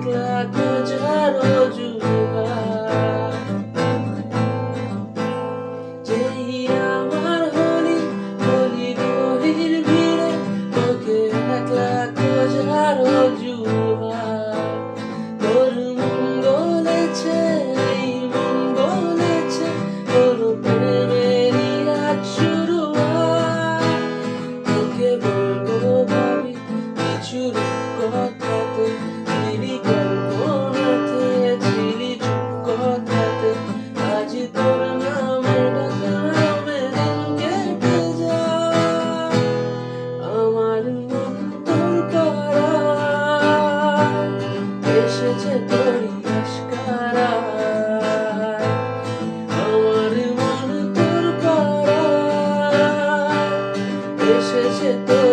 এক লাখ হাজারো যুগার যেই আমার হলি হলি গভীর ভিড়ে, তোকে এক লাখ হাজারো যুগ should do.